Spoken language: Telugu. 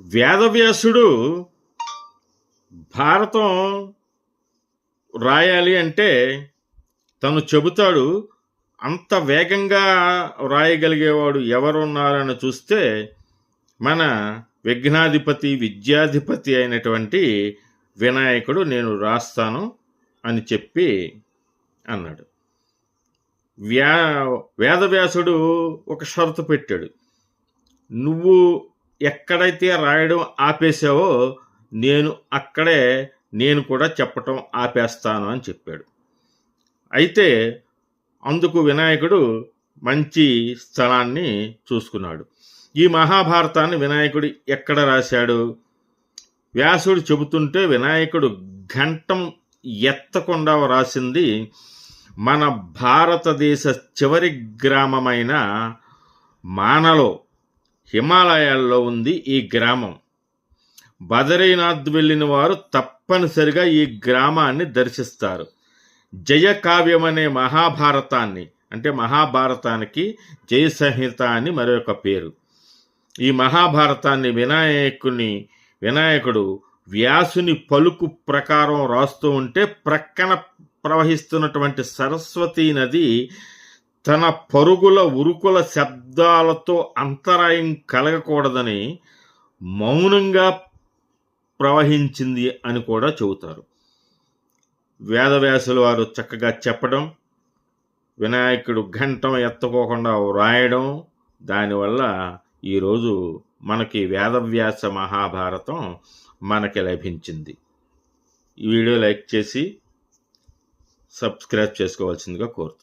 వేదవ్యాసుడు భారతం రాయాలి అంటే తను చెబుతాడు అంత వేగంగా రాయగలిగేవాడు ఎవరున్నారని చూస్తే మన విఘ్నాధిపతి విద్యాధిపతి అయినటువంటి వినాయకుడు నేను రాస్తాను అని చెప్పి అన్నాడు. వ్యా వేదవ్యాసుడు ఒక షరతు పెట్టాడు. నువ్వు ఎక్కడైతే రాయడం ఆపేసావో నేను అక్కడే నేను కూడా చెప్పటం ఆపేస్తాను అని చెప్పాడు. అయితే అందుకు వినాయకుడు మంచి స్థలాన్ని చూసుకున్నాడు. ఈ మహాభారతాన్ని వినాయకుడు ఎక్కడ రాశాడు? వ్యాసుడు చెబుతుంటే వినాయకుడు ఘంటం ఎత్తకుండా రాసింది మన భారతదేశ చివరి గ్రామమైన మానలో. హిమాలయాల్లో ఉంది ఈ గ్రామం. బదరీనాథ్ వెళ్ళిన వారు తప్పనిసరిగా ఈ గ్రామాన్ని దర్శిస్తారు. జయకావ్యం అనే మహాభారతాన్ని అంటే మహాభారతానికి జయ సంహిత అని మరొక పేరు. ఈ మహాభారతాన్ని వినాయకుని వినాయకుడు వ్యాసుని పలుకు ప్రకారం రాస్తూ ఉంటే ప్రక్కన ప్రవహిస్తున్నటువంటి సరస్వతీ నది తన పరుగుల ఉరుకుల శబ్దాలతో అంతరాయం కలగకూడదని మౌనంగా ప్రవహించింది అని కూడా చెబుతారు. వేదవ్యాసుల వారు చక్కగా చెప్పడం వినాయకుడు ఘంటం ఎత్తుకోకుండా వ్రాయడం దానివల్ల ఈరోజు మనకి వేదవ్యాస మహాభారతం మనకి లభించింది. ఈ వీడియో లైక్ చేసి సబ్స్క్రైబ్ చేసుకోవాల్సిందిగా కోరుతున్నాను